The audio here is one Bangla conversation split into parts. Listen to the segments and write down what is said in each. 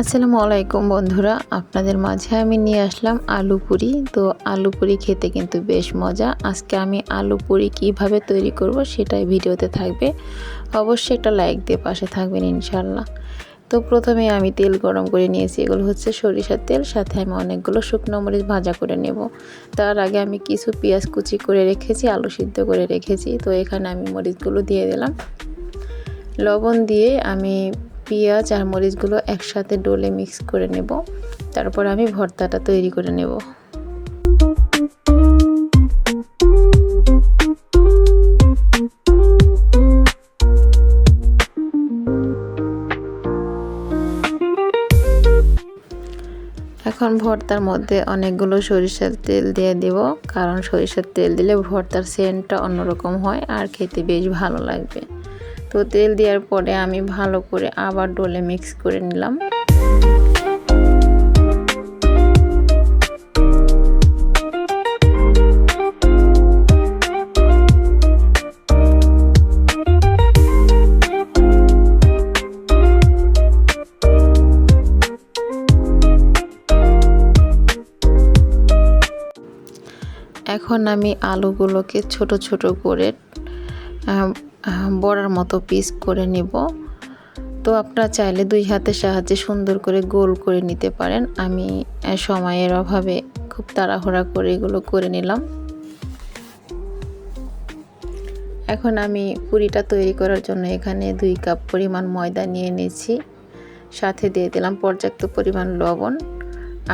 আসসালামু আলাইকুম বন্ধুরা, আপনাদের মাঝে আমি নিয়ে আসলাম আলু পুরি। তো আলু পুরি খেতে কিন্তু বেশ মজা। আজকে আমি আলু পুরি কীভাবে তৈরি করব সেটাই ভিডিওতে থাকবে। অবশ্যই একটা লাইক দিয়ে পাশে থাকবেন ইনশাল্লাহ তো প্রথমে আমি তেল গরম করে নিয়েছি, এগুলো হচ্ছে সরিষার তেল, সাথে আমি অনেকগুলো শুকনো মরিচ ভাজা করে নেব। তার আগে আমি কিছু পেঁয়াজ কুচি করে রেখেছি, আলু সিদ্ধ করে রেখেছি। তো এখানে আমি মরিচগুলো দিয়ে দিলাম। লবণ দিয়ে আমি পেঁয়াজ আর মরিচগুলো একসাথে ডোলে মিক্স করে নেব। তারপর আমি ভর্তাটা তৈরি করে নেব। এখন ভর্তার মধ্যে অনেকগুলো সরিষার তেল দিয়ে দেব, কারণ সরিষার তেল দিলে ভর্তার সেন্টটা অন্যরকম হয় আর খেতে বেশ ভালো লাগবে। তো তেল দেওয়ার পরে আমি ভালো করে আবার ডোলে মিক্স করে নিলাম। এখন আমি আলুগুলোকে ছোট ছোট করে বড়ার মতো পিস করে নিব। তো আপনারা চাইলে দুই হাতের সাহায্যে সুন্দর করে গোল করে নিতে পারেন। আমি সময়ের অভাবে খুব তাড়াহুড়া করে এগুলো করে নিলাম। এখন আমি পুরিটা তৈরি করার জন্য এখানে দুই কাপ পরিমাণ ময়দা নিয়ে নিয়েছি। সাথে দিয়ে দিলাম পর্যাপ্ত পরিমাণ লবণ।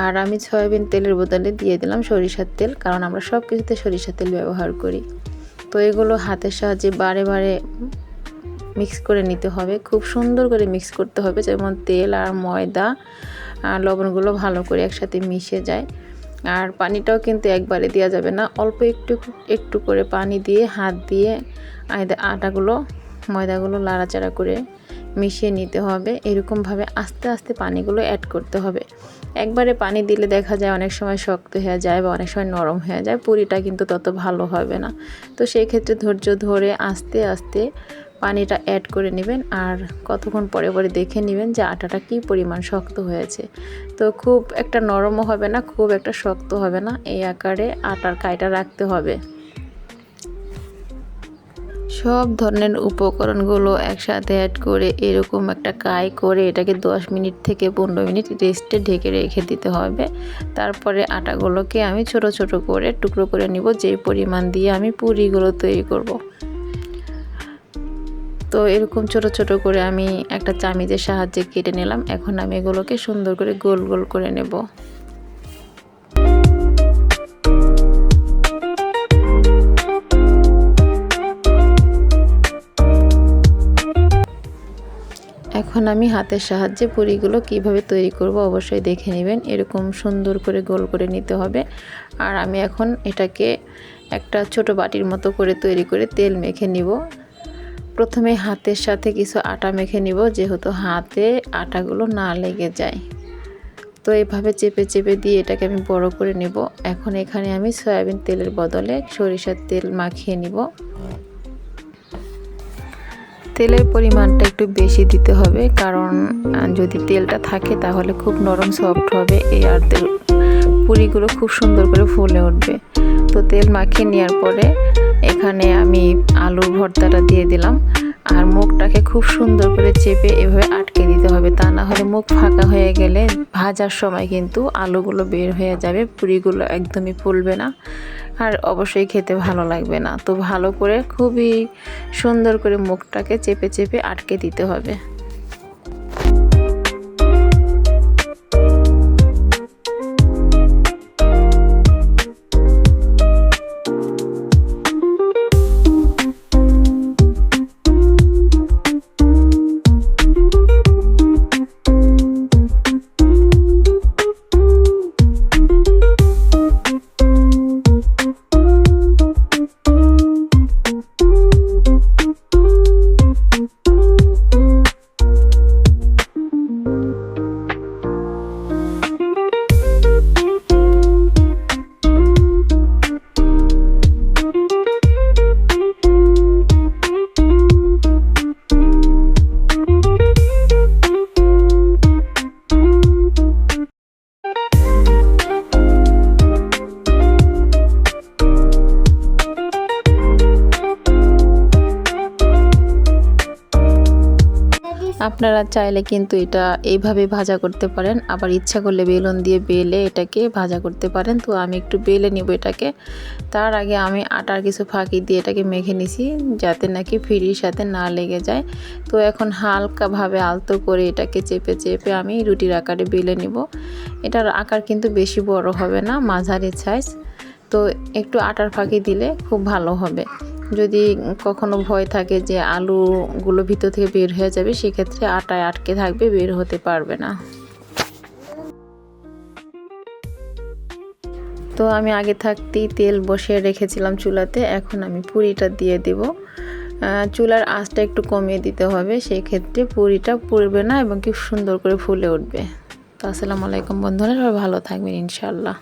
আর আমি সয়াবিন তেলের বদলে দিয়ে দিলাম সরিষার তেল, কারণ আমরা সব কিছুতে সরিষার তেল ব্যবহার করি। তো এগুলো হাতের সাহায্যে বারে বারে মিক্স করে নিতে হবে। খুব সুন্দর করে মিক্স করতে হবে যেমন তেল আর ময়দা আর লবণগুলো ভালো করে একসাথে মিশে যায়। আর পানিটাও কিন্তু একবারে দেওয়া যাবে না। অল্প একটু একটু করে পানি দিয়ে, হাত দিয়ে আয়দা আটাগুলো, ময়দাগুলো লাড়াচাড়া করে মিশিয়ে নিতে হবে। এরকমভাবে আস্তে আস্তে পানিগুলো অ্যাড করতে হবে। একবারে পানি দিলে দেখা যায় অনেক সময় শক্ত হয়ে যায় বা অনেক সময় নরম হয়ে যায়, পুরিটা কিন্তু তত ভালো হবে না। তো সেই ক্ষেত্রে ধৈর্য ধরে আস্তে আস্তে পানিটা অ্যাড করে নেবেন আর কতক্ষণ পরে পরে দেখে নেবেন যে আটাটা কি পরিমাণ শক্ত হয়েছে। তো খুব একটা নরমও হবে না, খুব একটা শক্ত হবে না। এই আকারে আটার কাইটা রাখতে হবে। সব ধরনের উপকরণগুলো একসাথে অ্যাড করে এরকম একটা কাই করে এটাকে 10 মিনিট থেকে পনেরো মিনিট রেস্টে ঢেকে রেখে দিতে হবে। তারপরে আটাগুলোকে আমি ছোট ছোট করে টুকরো করে নিব যে পরিমাণ দিয়ে আমি পুরিগুলো তৈরি করব। তো এরকম ছোট ছোট করে আমি একটা চামিজের সাহায্যে কেটে নিলাম। এখন আমি এগুলোকে সুন্দর করে গোল গোল করে নেব। এখন আমি হাতের সাহায্যে পুরিগুলো কীভাবে তৈরি করব অবশ্যই দেখে নেবেন। এরকম সুন্দর করে গোল করে নিতে হবে। আর আমি এখন এটাকে একটা ছোট বাটির মতো করে তৈরি করে তেল মেখে নিব। প্রথমে হাতের সাথে কিছু আটা মেখে নিব, যেহেতু হাতে আটাগুলো না লেগে যায়। তো এভাবে চেপে চেপে দিয়ে এটাকে আমি বড় করে নেব। এখন এখানে আমি সয়াবিন তেলের বদলে সরিষার তেল মাখিয়ে নিব। তেলের পরিমাণটা একটু বেশি দিতে হবে, কারণ যদি তেলটা থাকে তাহলে খুব নরম সফট হবে, এই আর তেল, পুরিগুলো খুব সুন্দর করে ফুলে উঠবে। তো তেল মাখিয়ে নেওয়ার পরে এখানে আমি আলুর ভর্তাটা দিয়ে দিলাম। আর মুখটাকে খুব সুন্দর করে চেপে এভাবে আটকে দিতে হবে। তা না হলে মুখ ফাঁকা হয়ে গেলে ভাজার সময় কিন্তু আলুগুলো বের হয়ে যাবে, পুরিগুলো একদমই ফুলবে না আর অবশ্যই খেতে ভালো লাগবে না। তো ভালো করে খুবই সুন্দর করে মুখটাকে চেপে চেপে আটকে দিতে হবে। আপনারা চাইলে কিন্তু এটা এইভাবে ভাজা করতে পারেন। আবার ইচ্ছা করলে বেলুন দিয়ে বেলে এটাকে ভাজা করতে পারেন। তো আমি একটু বেলে নিব এটাকে। তার আগে আমি আটার কিছু ফাঁকি দিয়ে এটাকে মেখে নিছি যাতে নাকি ফিরির সাথে না লেগে যায়। তো এখন হালকাভাবে আলতো করে এটাকে চেপে চেপে আমি রুটির আকারে বেলে নিব। এটার আকার কিন্তু বেশি বড় হবে না, মাঝারি সাইজ তো একটু আটার ফাঁকি দিলে খুব ভালো হবে। যদি কখনো ভয় থাকে যে আলুগুলো ভিতর থেকে বের হয়ে যাবে, সেক্ষেত্রে আটায় আটকে থাকবে, বের হতে পারবে না। তো আমি আগে থাকতেই তেল বসিয়ে রেখেছিলাম চুলাতে, এখন আমি পুরিটা দিয়ে দেব। চুলার আঁচটা একটু কমিয়ে দিতে হবে সেই ক্ষেত্রে পুরিটা পুড়বে না এবং কি সুন্দর করে ফুলে উঠবে। তো আসসালামু আলাইকুম বন্ধুরা, সবাই ভালো থাকবেন ইনশাল্লাহ